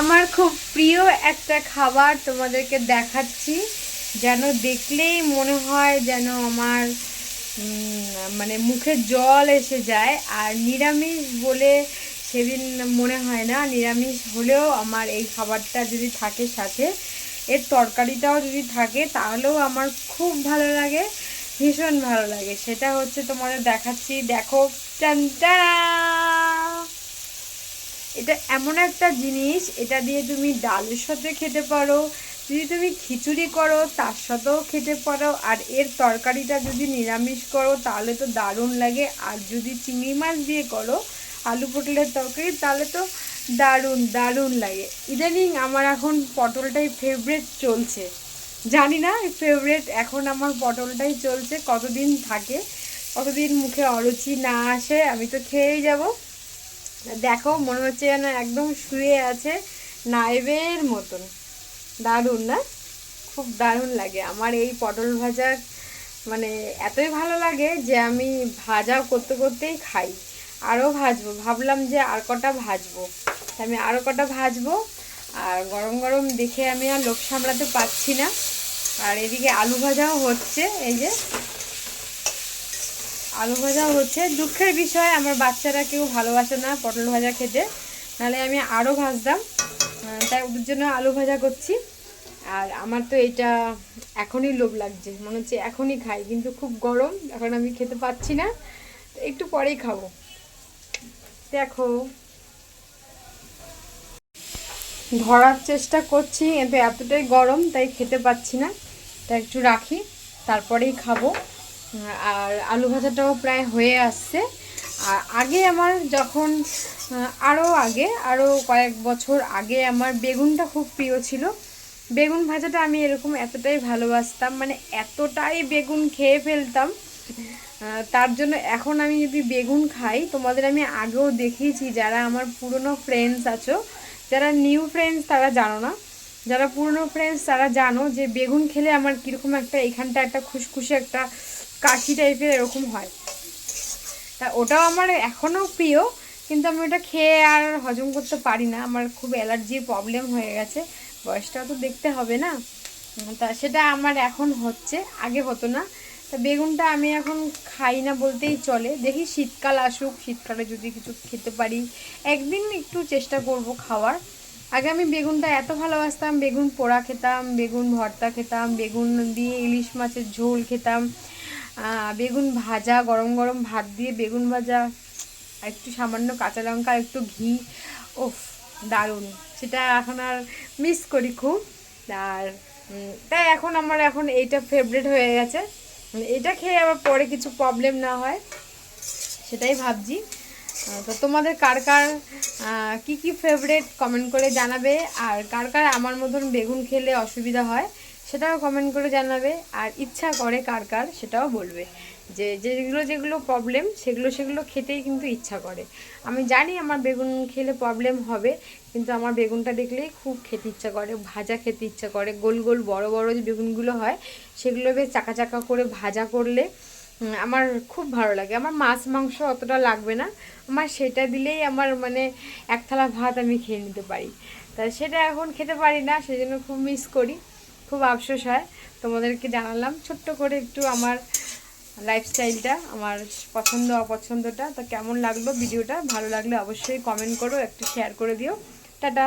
আমার খুব প্রিয় একটা খাবার তোমাদেরকে দেখাচ্ছি, যেন দেখলেই মনে হয় যেন আমার মানে মুখে জল এসে যায়। আর নিরামিষ বলে সেদিন মনে হয় না, নিরামিষ হলেও আমার এই খাবারটা যদি থাকে সাথে, এর তরকারিটাও যদি থাকে, তাহলেও আমার খুব ভালো লাগে, ভীষণ ভালো লাগে। সেটা হচ্ছে তোমাদের দেখাচ্ছি। দেখো টান! এটা এমন একটা জিনিস, এটা দিয়ে তুমি ডালের সাথে খেতে পারো, যদি তুমি খিচুড়ি করো তার সাথেও খেতে পারো, আর এর তরকারিটা যদি নিরামিষ করো তাহলে তো দারুণ লাগে, আর যদি চিংড়ি মাছ দিয়ে করো আলু পটলের তরকারি তাহলে তো দারুণ দারুণ লাগে। ইদানিং আমার এখন পটলটাই ফেভারেট চলছে। জানি না ফেভারেট এখন আমার পটলটাই চলছে, কতদিন থাকে, কতদিন মুখে অরুচি না আসে, আমি তো খেয়েই যাব। দেখো, মনে হচ্ছে যেন একদম শুয়ে আছে নাইবের মতন। দারুণ না? খুব দারুণ লাগে। আমার এই পটল ভাজা মানে এতই ভালো লাগে যে আমি ভাজা করতে করতেই খাই। আরও ভাজবো। ভাবলাম যে আর কটা ভাজবো। আমি আরও কটা ভাজবো। আর গরম গরম দেখে আমি আর লোক সামলাতে পারছি না। আর এদিকে আলু ভাজাও হচ্ছে, এই যে। আলু ভাজা হচ্ছে। দুঃখের বিষয়, আমার বাচ্চারা কেউ ভালোবাসে না পটল ভাজা খেতে। নাহলে আমি আরও ভাজতাম। তাই ওদের জন্য আলু ভাজা করছি। আর আমার তো এটা এখনই লোভ লাগছে। মনে হচ্ছে এখনই খাই, কিন্তু খুব গরম। এখন আমি খেতে পাচ্ছি না। একটু পরেই খাব। দেখো। ধরার চেষ্টা করছি কিন্তু এতটাই গরম, তাই খেতে পাচ্ছি না। তাই একটু রাখি, তারপরেই খাব। আর আলু ভাজাটাও প্রায় হয়ে আসছে। আর আগে আমার যখন আরও আগে আরও কয়েক বছর আগে আমার বেগুনটা খুব প্রিয় ছিল। বেগুন ভাজাটা আমি এরকম এতটাই ভালোবাসতাম মানে এতটাই বেগুন খেয়ে ফেলতাম। তার জন্য এখন আমি যদি বেগুন খাই, তোমাদের আমি আগেও দেখিয়েছি যারা আমার পুরনো ফ্রেন্ডস আছো, যারা নিউ ফ্রেন্ডস তারা জানো না। যারা পুরনো ফ্রেন্ডস তারা জানো যে বেগুন খেলে আমার কীরকম একটা, এখানটা একটা খুশখুশে একটা কাশি টাইপের এরকম হয়। তা ওটাও আমার এখনও প্রিয়, কিন্তু আমি ওটা খেয়ে আর হজম করতে পারি না। আমার খুব অ্যালার্জির প্রবলেম হয়ে গেছে। বয়সটাও তো দেখতে হবে না। তা সেটা আমার এখন হচ্ছে, আগে হতো না। তা বেগুনটা আমি এখন খাই না বলতেই চলে। দেখি শীতকাল আসুক, শীতকালে যদি কিছু খেতে পারি। একদিন একটু চেষ্টা করব খাওয়ার। আগে আমি বেগুনটা এত ভালোবাসতাম। বেগুন পোড়া খেতাম, বেগুন ভর্তা খেতাম, বেগুন দিয়ে ইলিশ মাছের ঝোল খেতাম। বেগুন ভাজা, গরম গরম ভাত দিয়ে বেগুন ভাজা, একটু সামান্য কাঁচা লঙ্কা, একটু ঘি। ওফ দারুণ। সেটা এখন আর মিস করি খুব। আর তাই এখন আমার এখন এইটা ফেভারেট হয়ে গেছে। এটা খেয়ে আবার পরে কিছু প্রবলেম না হয়, সেটাই ভাবছি। তো তোমাদের কার কার কি কি ফেভারেট কমেন্ট করে জানাবে? আর কার কার আমার মতন বেগুন খেলে অসুবিধা হয়? সেটাও কমেন্ট করে জানাবে। আর ইচ্ছা করে কার কার সেটাও বলবে। যে যেগুলো যেগুলো প্রবলেম সেগুলো সেগুলো খেতেই কিন্তু ইচ্ছা করে। আমি জানি আমার বেগুন খেলে প্রবলেম হবে, কিন্তু আমার বেগুনটা দেখলেই খুব খেতে ইচ্ছা করে, ভাজা খেতে ইচ্ছা করে। গোল গোল বড় বড় যে বেগুনগুলো হয়, সেগুলো বেশ চাকা চাকা করে ভাজা করলে আমার খুব ভালো লাগে। আমার মাছ মাংস অতটা লাগবে না। আমার সেটা দিলেই আমার মানে এক থালা ভাত আমি খেয়ে নিতে পারি। তা সেটা এখন খেতে পারি না, সেজন্য খুব মিস করি। খুব আফসোস হয়। তোমাদেরকে জানালাম ছোট্ট করে একটু আমার লাইফস্টাইলটা আমার পছন্দ, অপছন্দটা। তো কেমন লাগল ভিডিওটা? ভালো লাগলে অবশ্যই কমেন্ট করো, একটু শেয়ার করে দিও। টাটা!